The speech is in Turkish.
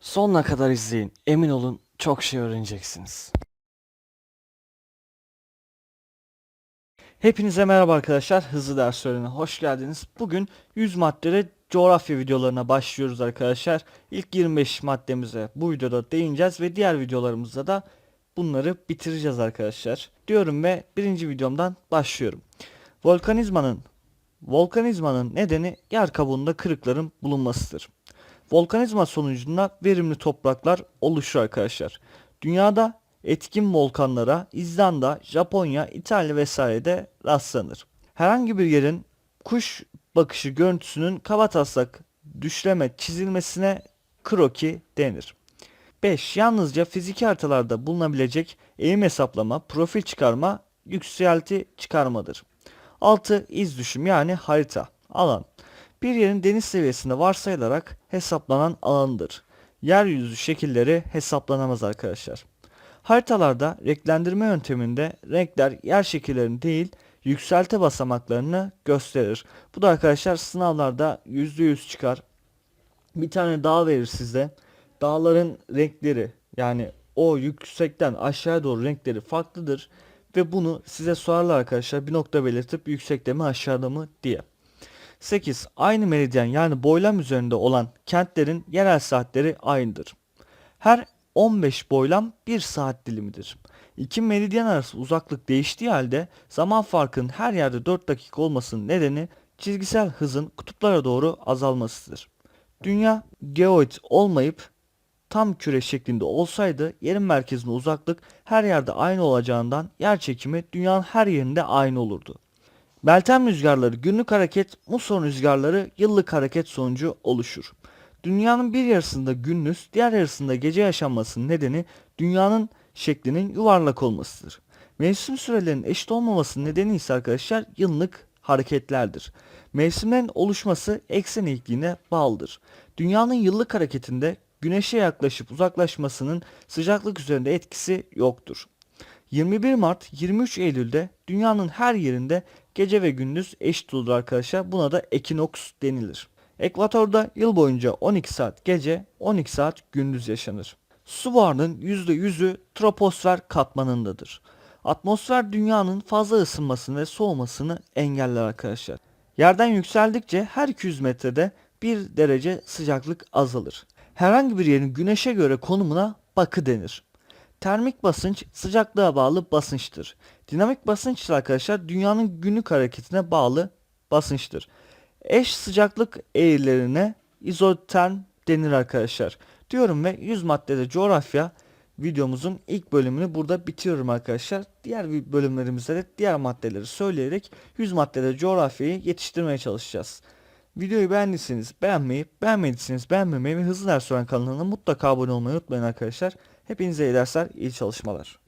Sonuna kadar izleyin. Emin olun çok şey öğreneceksiniz. Hepinize merhaba arkadaşlar. Hızlı ders öğrenine hoş geldiniz. Bugün 100 maddede coğrafya videolarına başlıyoruz arkadaşlar. İlk 25 maddemize bu videoda değineceğiz ve diğer videolarımızda da bunları bitireceğiz arkadaşlar. Diyorum ve birinci videomdan başlıyorum. Volkanizmanın Volkanizmanın nedeni yer kabuğunda kırıkların bulunmasıdır. Volkanizma sonucunda verimli topraklar oluşur arkadaşlar. Dünyada etkin volkanlara İzlanda, Japonya, İtalya vesairede rastlanır. Herhangi bir yerin kuş bakışı görüntüsünün kabataslak düşleme çizilmesine kroki denir. 5. Yalnızca fiziki haritalarda bulunabilecek eğim hesaplama, profil çıkarma, yükselti çıkarmadır. 6. İz düşüm yani harita, alan. Bir yerin deniz seviyesinde varsayılarak hesaplanan alanıdır. Yeryüzü şekilleri hesaplanamaz arkadaşlar. Haritalarda renklendirme yönteminde renkler yer şekillerini değil yükselti basamaklarını gösterir. Bu da arkadaşlar sınavlarda %100 çıkar. Bir tane dağ verir size. Dağların renkleri yani o yüksekten aşağıya doğru renkleri farklıdır. Ve bunu size sorarlar arkadaşlar bir nokta belirtip yüksekte mi aşağıda mı diye. 8. Aynı meridyen yani boylam üzerinde olan kentlerin yerel saatleri aynıdır. Her 15 boylam 1 saat dilimidir. İki meridyen arası uzaklık değiştiği halde zaman farkının her yerde 4 dakika olmasının nedeni çizgisel hızın kutuplara doğru azalmasıdır. Dünya geoid olmayıp tam küre şeklinde olsaydı yerin merkezine uzaklık her yerde aynı olacağından yer çekimi dünyanın her yerinde aynı olurdu. Meltem rüzgarları günlük hareket, muson rüzgarları yıllık hareket sonucu oluşur. Dünyanın bir yarısında gündüz, diğer yarısında gece yaşanmasının nedeni dünyanın şeklinin yuvarlak olmasıdır. Mevsim sürelerinin eşit olmamasının nedeni ise arkadaşlar yıllık hareketlerdir. Mevsimlerin oluşması eksen eğikliğine bağlıdır. Dünyanın yıllık hareketinde güneşe yaklaşıp uzaklaşmasının sıcaklık üzerinde etkisi yoktur. 21 Mart 23 Eylül'de dünyanın her yerinde gece ve gündüz eşit olur arkadaşlar. Buna da ekinoks denilir. Ekvatorda yıl boyunca 12 saat gece, 12 saat gündüz yaşanır. Su buharının %100'ü troposfer katmanındadır. Atmosfer dünyanın fazla ısınmasını ve soğumasını engeller arkadaşlar. Yerden yükseldikçe her 200 metrede 1 derece sıcaklık azalır. Herhangi bir yerin güneşe göre konumuna bakı denir. Termik basınç sıcaklığa bağlı basınçtır. Dinamik basınç arkadaşlar dünyanın günlük hareketine bağlı basınçtır. Eş sıcaklık eğrilerine izoterm denir arkadaşlar. Diyorum ve 100 maddede coğrafya videomuzun ilk bölümünü burada bitiriyorum arkadaşlar. Diğer bölümlerimizde de diğer maddeleri söyleyerek 100 maddede coğrafyayı yetiştirmeye çalışacağız. Videoyu beğendiyseniz beğenmeyi, beğenmediyseniz beğenmemeyi ve hızlı ders öğren kanalına mutlaka abone olmayı unutmayın arkadaşlar. Hepinize iyi dersler, iyi çalışmalar.